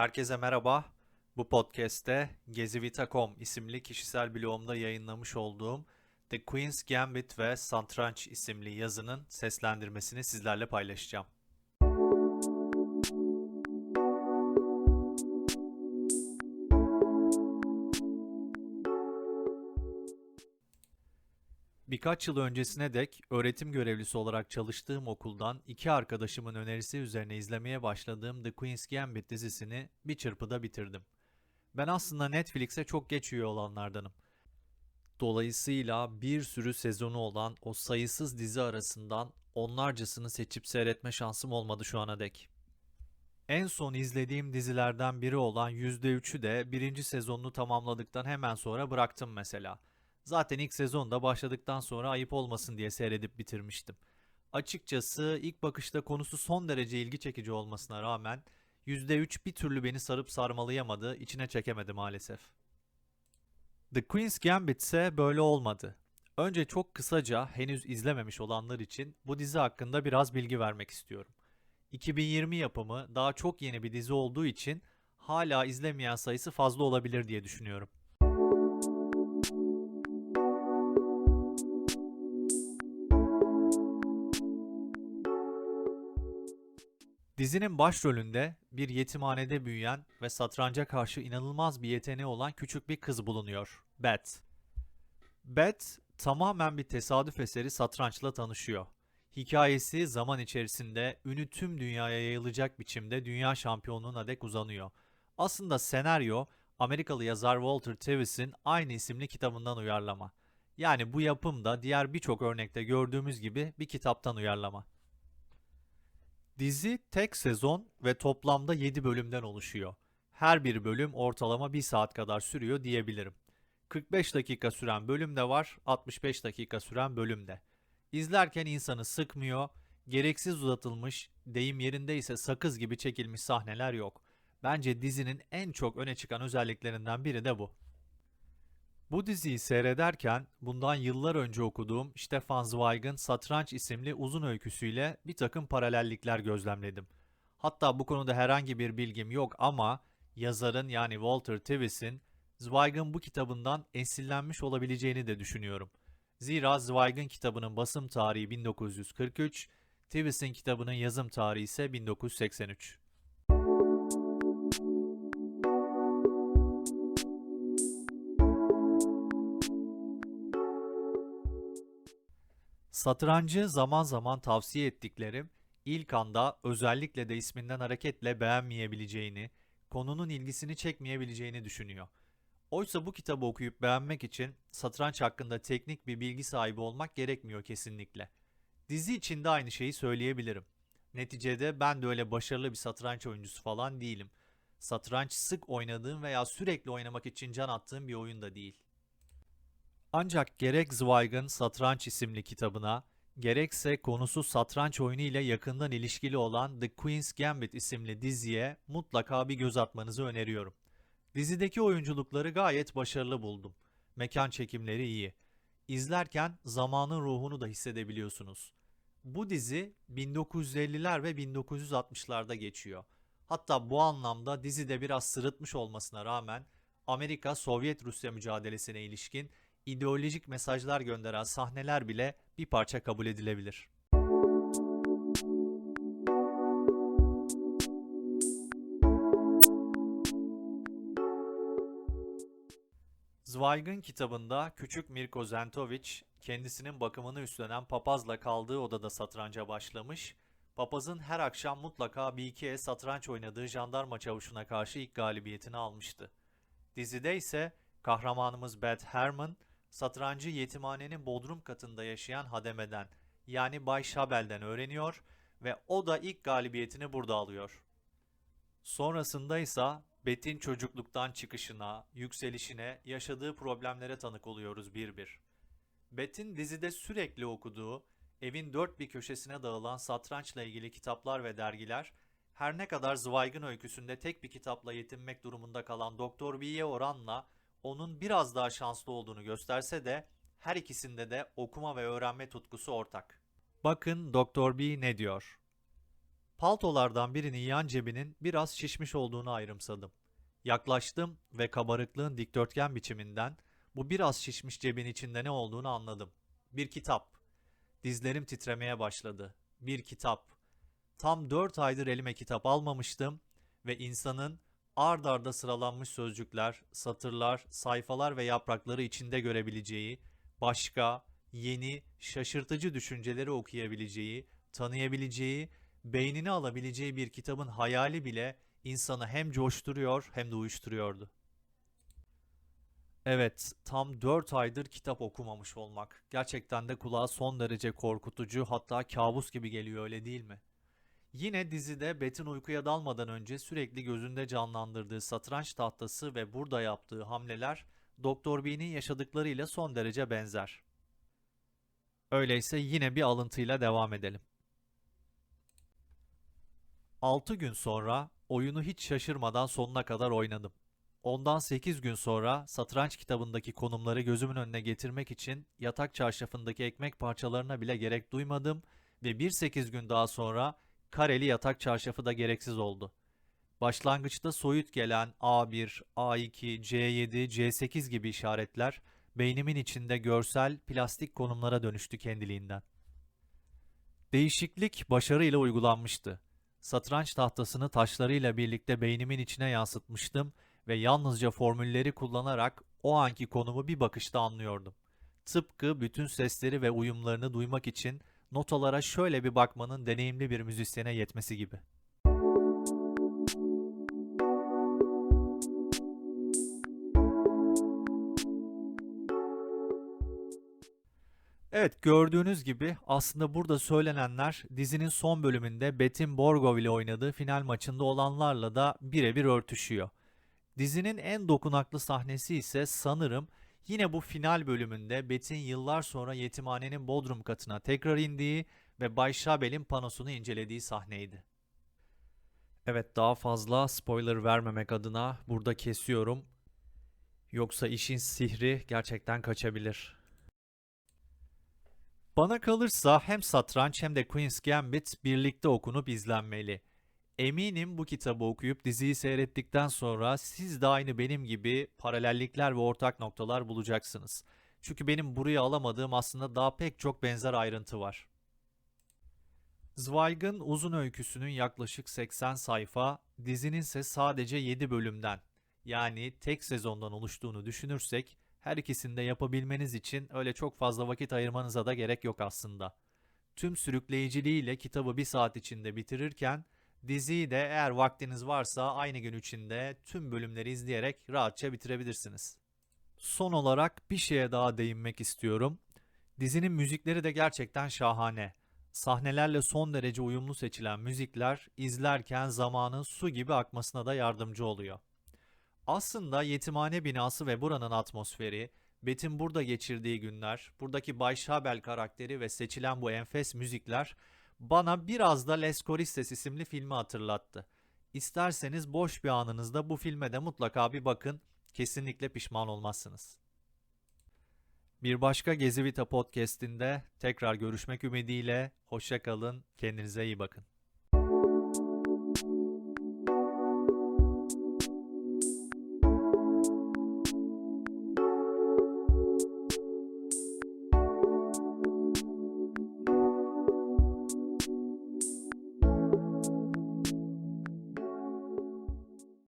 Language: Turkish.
Herkese merhaba. Bu podcast'te Gezivita.com isimli kişisel blogumda yayınlamış olduğum The Queen's Gambit ve Santranç isimli yazının seslendirmesini sizlerle paylaşacağım. Birkaç yıl öncesine dek öğretim görevlisi olarak çalıştığım okuldan iki arkadaşımın önerisi üzerine izlemeye başladığım The Queen's Gambit dizisini bir çırpıda bitirdim. Ben aslında Netflix'e çok geç üye olanlardanım. Dolayısıyla bir sürü sezonu olan o sayısız dizi arasından onlarcasını seçip seyretme şansım olmadı şu ana dek. En son izlediğim dizilerden biri olan %3'ü de birinci sezonunu tamamladıktan hemen sonra bıraktım mesela. Zaten ilk sezonda başladıktan sonra ayıp olmasın diye seyredip bitirmiştim. Açıkçası ilk bakışta konusu son derece ilgi çekici olmasına rağmen %3 bir türlü beni sarıp sarmalayamadı, içine çekemedi maalesef. The Queen's Gambit ise böyle olmadı. Önce çok kısaca henüz izlememiş olanlar için bu dizi hakkında biraz bilgi vermek istiyorum. 2020 yapımı daha çok yeni bir dizi olduğu için hala izlemeyen sayısı fazla olabilir diye düşünüyorum. Dizinin başrolünde bir yetimhanede büyüyen ve satranca karşı inanılmaz bir yeteneği olan küçük bir kız bulunuyor. Beth. Beth tamamen bir tesadüf eseri satrançla tanışıyor. Hikayesi zaman içerisinde ünü tüm dünyaya yayılacak biçimde dünya şampiyonluğuna dek uzanıyor. Aslında senaryo Amerikalı yazar Walter Tevis'in aynı isimli kitabından uyarlama. Yani bu yapım da diğer birçok örnekte gördüğümüz gibi bir kitaptan uyarlama. Dizi tek sezon ve toplamda 7 bölümden oluşuyor. Her bir bölüm ortalama 1 saat kadar sürüyor diyebilirim. 45 dakika süren bölüm de var, 65 dakika süren bölüm de. İzlerken insanı sıkmıyor, gereksiz uzatılmış, deyim yerindeyse sakız gibi çekilmiş sahneler yok. Bence dizinin en çok öne çıkan özelliklerinden biri de bu. Bu diziyi seyrederken bundan yıllar önce okuduğum Stefan Zweig'ın Satranç isimli uzun öyküsüyle bir takım paralellikler gözlemledim. Hatta bu konuda herhangi bir bilgim yok ama yazarın yani Walter Tevis'in Zweig'ın bu kitabından esinlenmiş olabileceğini de düşünüyorum. Zira Zweig'ın kitabının basım tarihi 1943, Tevis'in kitabının yazım tarihi ise 1983. Satrancı zaman zaman tavsiye ettiklerim, ilk anda özellikle de isminden hareketle beğenmeyebileceğini, konunun ilgisini çekmeyebileceğini düşünüyor. Oysa bu kitabı okuyup beğenmek için satranç hakkında teknik bir bilgi sahibi olmak gerekmiyor kesinlikle. Dizi için de aynı şeyi söyleyebilirim. Neticede ben de öyle başarılı bir satranç oyuncusu falan değilim. Satranç sık oynadığım veya sürekli oynamak için can attığım bir oyun da değil. Ancak gerek Zweig'ın Satranç isimli kitabına, gerekse konusu satranç oyunu ile yakından ilişkili olan The Queen's Gambit isimli diziye mutlaka bir göz atmanızı öneriyorum. Dizideki oyunculukları gayet başarılı buldum. Mekan çekimleri iyi. İzlerken zamanın ruhunu da hissedebiliyorsunuz. Bu dizi 1950'ler ve 1960'larda geçiyor. Hatta bu anlamda dizide biraz sırıtmış olmasına rağmen Amerika-Sovyet Rusya mücadelesine ilişkin ideolojik mesajlar gönderen sahneler bile bir parça kabul edilebilir. Zweig'ın kitabında küçük Mirko Zentovic kendisinin bakımını üstlenen papazla kaldığı odada satranca başlamış, papazın her akşam mutlaka bir iki el satranç oynadığı jandarma çavuşuna karşı ilk galibiyetini almıştı. Dizide ise kahramanımız Beth Herman, satrancı yetimhanenin bodrum katında yaşayan hademeden yani Bay Şabel'den öğreniyor ve o da ilk galibiyetini burada alıyor. Sonrasında ise Bet'in çocukluktan çıkışına, yükselişine, yaşadığı problemlere tanık oluyoruz bir bir. Bet'in dizide sürekli okuduğu, evin dört bir köşesine dağılan satrançla ilgili kitaplar ve dergiler, her ne kadar Zweig'ın öyküsünde tek bir kitapla yetinmek durumunda kalan Doktor B'ye oranla onun biraz daha şanslı olduğunu gösterse de her ikisinde de okuma ve öğrenme tutkusu ortak. Bakın Doktor B ne diyor? Paltolardan birinin yan cebinin biraz şişmiş olduğunu ayrımsadım. Yaklaştım ve kabarıklığın dikdörtgen biçiminden bu biraz şişmiş cebin içinde ne olduğunu anladım. Bir kitap. Dizlerim titremeye başladı. Bir kitap. Tam dört aydır elime kitap almamıştım ve insanın ard arda sıralanmış sözcükler, satırlar, sayfalar ve yaprakları içinde görebileceği, başka, yeni, şaşırtıcı düşünceleri okuyabileceği, tanıyabileceği, beynini alabileceği bir kitabın hayali bile insanı hem coşturuyor hem de uyuşturuyordu. Evet, tam 4 aydır kitap okumamış olmak. Gerçekten de kulağa son derece korkutucu hatta kabus gibi geliyor öyle değil mi? Yine dizide Bet'in uykuya dalmadan önce sürekli gözünde canlandırdığı satranç tahtası ve burada yaptığı hamleler Doktor B'nin yaşadıklarıyla son derece benzer. Öyleyse yine bir alıntıyla devam edelim. 6 gün sonra oyunu hiç şaşırmadan sonuna kadar oynadım. Ondan 8 gün sonra satranç kitabındaki konumları gözümün önüne getirmek için yatak çarşafındaki ekmek parçalarına bile gerek duymadım ve bir 8 gün daha sonra kareli yatak çarşafı da gereksiz oldu. Başlangıçta soyut gelen A1, A2, C7, C8 gibi işaretler beynimin içinde görsel, plastik konumlara dönüştü kendiliğinden. Değişiklik başarıyla uygulanmıştı. Satranç tahtasını taşlarıyla birlikte beynimin içine yansıtmıştım ve yalnızca formülleri kullanarak o anki konumu bir bakışta anlıyordum. Tıpkı bütün sesleri ve uyumlarını duymak için notalara şöyle bir bakmanın deneyimli bir müzisyene yetmesi gibi. Evet gördüğünüz gibi aslında burada söylenenler dizinin son bölümünde Betim Borgov ile oynadığı final maçında olanlarla da birebir örtüşüyor. Dizinin en dokunaklı sahnesi ise sanırım yine bu final bölümünde Bet'in yıllar sonra yetimhanenin bodrum katına tekrar indiği ve Bay Şabel'in panosunu incelediği sahneydi. Evet daha fazla spoiler vermemek adına burada kesiyorum. Yoksa işin sihri gerçekten kaçabilir. Bana kalırsa hem satranç hem de Queen's Gambit birlikte okunup izlenmeli. Eminim bu kitabı okuyup diziyi seyrettikten sonra siz de aynı benim gibi paralellikler ve ortak noktalar bulacaksınız. Çünkü benim buraya alamadığım aslında daha pek çok benzer ayrıntı var. Zweig'ın uzun öyküsünün yaklaşık 80 sayfa, dizinin ise sadece 7 bölümden yani tek sezondan oluştuğunu düşünürsek her ikisini de yapabilmeniz için öyle çok fazla vakit ayırmanıza da gerek yok aslında. Tüm sürükleyiciliğiyle kitabı bir saat içinde bitirirken diziyi de eğer vaktiniz varsa aynı gün içinde tüm bölümleri izleyerek rahatça bitirebilirsiniz. Son olarak bir şeye daha değinmek istiyorum. Dizinin müzikleri de gerçekten şahane. Sahnelerle son derece uyumlu seçilen müzikler izlerken zamanın su gibi akmasına da yardımcı oluyor. Aslında yetimhane binası ve buranın atmosferi, Bet'in burada geçirdiği günler, buradaki Bay Şabel karakteri ve seçilen bu enfes müzikler bana biraz da Les Choristes isimli filmi hatırlattı. İsterseniz boş bir anınızda bu filme de mutlaka bir bakın, kesinlikle pişman olmazsınız. Bir başka Gezi Vita podcast'inde tekrar görüşmek ümidiyle, hoşça kalın, kendinize iyi bakın.